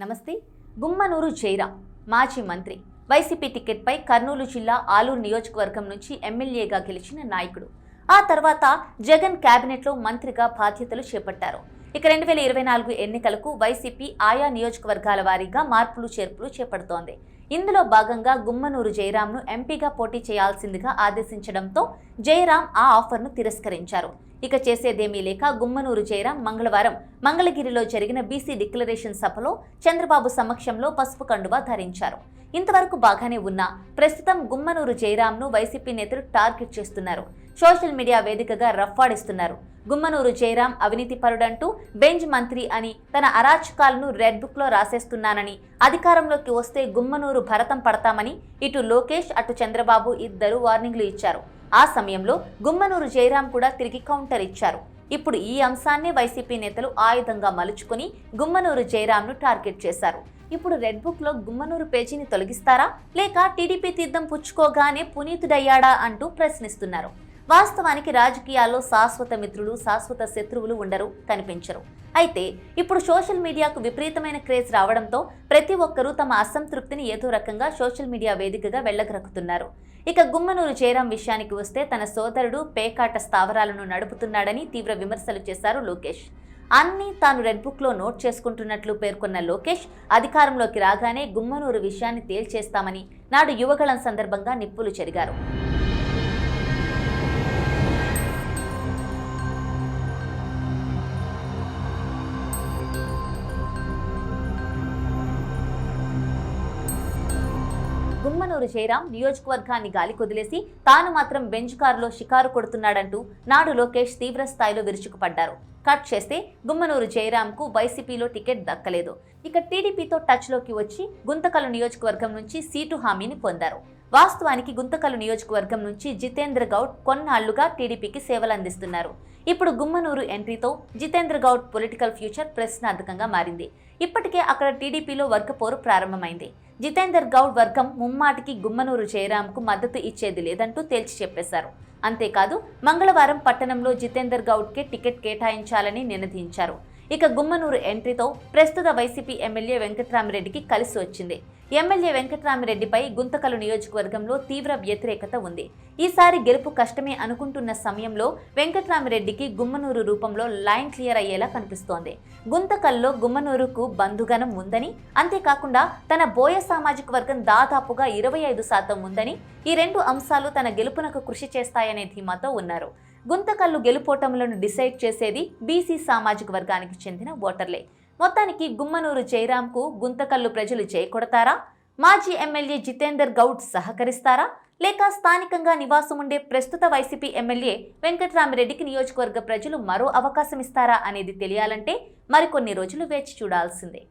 నమస్తే. గుమ్మనూరు జైరాం మాజీ మంత్రి. వైసీపీ టికెట్పై కర్నూలు జిల్లా ఆలూరు నియోజకవర్గం నుంచి ఎమ్మెల్యేగా గెలిచిన నాయకుడు. ఆ తర్వాత జగన్ కేబినెట్లో మంత్రిగా బాధ్యతలు చేపట్టారు. ఇక రెండు వేల ఇరవై నాలుగు ఎన్నికలకు వైసీపీ ఆయా నియోజకవర్గాల వారీగా మార్పులు చేర్పులు చేపడుతోంది. ఇందులో భాగంగా గుమ్మనూరు జయరాంను ఎంపీగా పోటీ చేయాల్సిందిగా ఆదేశించడంతో జయరాం ఆ ఆఫర్ను తిరస్కరించారు. ఇక చేసేదేమీ లేక గుమ్మనూరు జయరాం మంగళవారం మంగళగిరిలో జరిగిన బీసీ డిక్లరేషన్ సభలో చంద్రబాబు సమక్షంలో పసుపు కండువా ధరించారు. ఇంతవరకు బాగానే ఉన్నా ప్రస్తుతం గుమ్మనూరు జయరాంను వైసీపీ నేతలు టార్గెట్ చేస్తున్నారు. సోషల్ మీడియా వేదికగా రఫ్ఫాడిస్తున్నారు. గుమ్మనూరు జయరాం అవినీతి పరుడంటూ బెంజ్ మంత్రి అని తన అరాచకాలను రెడ్ బుక్లో రాసేస్తున్నానని అధికారంలోకి వస్తే గుమ్మనూరు భరతం పడతామని ఇటు లోకేష్ అటు చంద్రబాబు ఇద్దరు వార్నింగ్లు ఇచ్చారు. ఆ సమయంలో గుమ్మనూరు జయరాం కూడా తిరిగి కౌంటర్ ఇచ్చారు. ఇప్పుడు ఈ అంశాన్నే వైసీపీ నేతలు ఆయుధంగా మలుచుకుని గుమ్మనూరు జయరాంను టార్గెట్ చేశారు. ఇప్పుడు రెడ్ బుక్లో గుమ్మనూరు పేజీని తొలగిస్తారా? లేక టీడీపీ తీర్థం పుచ్చుకోగానే పునీతుడయ్యాడా అంటూ ప్రశ్నిస్తున్నారు. వాస్తవానికి రాజకీయాల్లో శాశ్వత మిత్రులు శాశ్వత శత్రువులు ఉండరు కనిపించరు. అయితే ఇప్పుడు సోషల్ మీడియాకు విపరీతమైన క్రేజ్ రావడంతో ప్రతి ఒక్కరూ తమ అసంతృప్తిని ఏదో రకంగా సోషల్ మీడియా వేదికగా వెళ్ళగరక్కుతున్నారు ఇక గుమ్మనూరు జయరాం విషయానికి వస్తే తన సోదరుడు పేకాట స్థావరాలను నడుపుతున్నాడని తీవ్ర విమర్శలు చేశారు లోకేష్. అన్నీ తాను రెడ్ బుక్లో నోట్ చేసుకుంటున్నట్లు పేర్కొన్న లోకేష్ అధికారంలోకి రాగానే గుమ్మనూరు విషయాన్ని తేల్చేస్తామని నాడు యువగళం సందర్భంగా నిప్పులు చెరిగారు. గుమ్మనూరు జయరాం నియోజకవర్గాన్ని గాలికొదిలేసి తాను మాత్రం బెంచ్ కారులో షికారు కొడుతున్నాడంటూ నాడు లోకేష్ తీవ్ర స్థాయిలో విరుచుకుపడ్డారు. కట్ చేస్తే గుమ్మనూరు జయరాంకు వైసీపీలో టికెట్ దక్కలేదు. ఇక టీడీపీతో టచ్లోకి వచ్చి గుంతకల్ నియోజకవర్గం నుంచి సీటు హామీని పొందారు. వాస్తవానికి గుంతకల్ నియోజకవర్గం నుంచి జితేంద్ర గౌడ్ కొన్నాళ్ళుగా టీడీపీకి సేవలు అందిస్తున్నారు ఇప్పుడు గుమ్మనూరు ఎంట్రీతో జితేంద్ర గౌడ్ పొలిటికల్ ఫ్యూచర్ ప్రశ్నార్థకంగా మారింది. ఇప్పటికే అక్కడ టీడీపీలో వర్గపోరు ప్రారంభమైంది. జితేందర్ గౌడ్ వర్గం ముమ్మాటికి గుమ్మనూరు జయరాంకు మద్దతు ఇచ్చేది లేదంటూ తేల్చి చెప్పేశారు అంతేకాదు మంగళవారం పట్టణంలో జితేందర్ గౌడ్కే టికెట్ కేటాయించాలని నినదించారు. ఇక గుమ్మనూరు ఎంట్రీతో ప్రస్తుత వైసీపీ ఎమ్మెల్యే వెంకట్రామిరెడ్డికి కలిసి వచ్చింది. ఎమ్మెల్యే వెంకట్రామిరెడ్డిపై గుంతకలు నియోజకవర్గంలో తీవ్ర వ్యతిరేకత ఉంది. ఈసారి గెలుపు కష్టమే అనుకుంటున్న సమయంలో వెంకట్రామిరెడ్డికి గుమ్మనూరు రూపంలో లైన్ క్లియర్ అయ్యేలా కనిపిస్తోంది. గుంతకల్లో గుమ్మనూరుకు బంధుగణం ఉందని అంతేకాకుండా తన బోయ సామాజిక వర్గం దాదాపుగా ఇరవై ఐదు శాతం ఉందని ఈ రెండు అంశాలు తన గెలుపునకు కృషి చేస్తాయనే ధీమాతో ఉన్నారు. గుంతకల్లు గెలుపోటములను డిసైడ్ చేసేది బీసీ సామాజిక వర్గానికి చెందిన ఓటర్లే. మొత్తానికి గుమ్మనూరు జయరాంకు గుంతకల్లు ప్రజలు చేకొడతారా? మాజీ ఎమ్మెల్యే జితేందర్ గౌడ్ సహకరిస్తారా? లేక స్థానికంగా నివాసం ఉండే ప్రస్తుత వైసీపీ ఎమ్మెల్యే వెంకట్రామిరెడ్డికి నియోజకవర్గ ప్రజలు మరో అవకాశం ఇస్తారా అనేది తెలియాలంటే మరికొన్ని రోజులు వేచి చూడాల్సిందే.